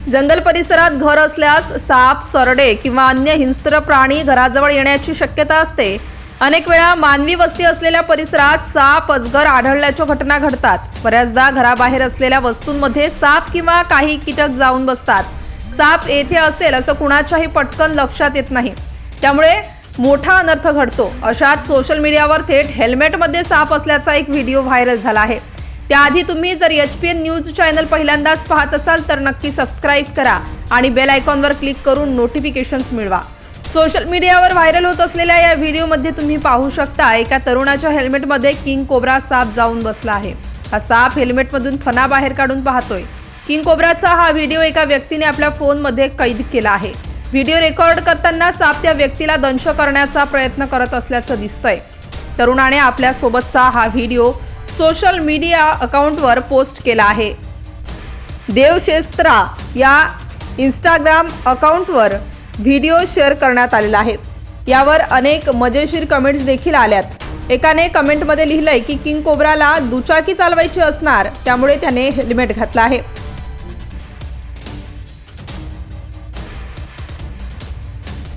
जंगल परिसरात घर असल्यास साप सरडे किंवा अन्य हिंस्त्र प्राणी घराजवळ येण्याची शक्यता असते. अनेक वेळा मानवी वस्ती असलेल्या परिसरात साप अजगर आढळल्याच्या घटना घडतात. बऱ्याचदा घराबाहेर असलेल्या वस्तूंमध्ये साप किंवा काही कीटक जाऊन बसतात. साप येथे असेल असं कुणाच्याही पटकन लक्षात येत नाही. त्यामुळे मोठा अनर्थ घडतो. अशात सोशल मीडियावर थेट हेल्मेटमध्ये साप असल्याचा एक व्हिडिओ व्हायरल झाला आहे. त्याआधी तुम्ही जर H P N news channel पहिल्यांदाच पाहत असाल तर नक्की सबस्क्राईब करा आणि बेल आयकॉनवर क्लिक करून नोटिफिकेशन्स मिळवा. सोशल मीडियावर व्हायरल होत असलेल्या या व्हिडिओमध्ये तुम्ही पाहू शकता एका तरुणाच्या हेल्मेटमध्ये किंग कोब्रा साप जाऊन बसला आहे. हा साप हेल्मेटमधून फणा बाहेर काढून पाहतोय. किंग कोब्राचा हा व्हिडिओ एका व्यक्तीने आपल्या फोनमध्ये कैद केला आहे. व्हिडिओ रेकॉर्ड करताना साप त्या व्यक्तीला दंश करण्याचा प्रयत्न करत असल्याचं दिसतंय. तरुणाने आपल्या सोबतचा हा व्हिडिओ सोशल मीडिया अकाउंटवर पोस्ट केला आहे. देवशेस्त्रा या इंस्टाग्राम अकाउंटवर व्हिडिओ शेअर करण्यात आलेला आहे. यावर अनेक मजेशीर कमेंट्स देखील आल्यात. एकाने कमेंटमध्ये लिहिलंय की किंग कोबराला दुचाकी चालवायची असणार त्यामुळे त्याने हेल्मेट घातलं आहे.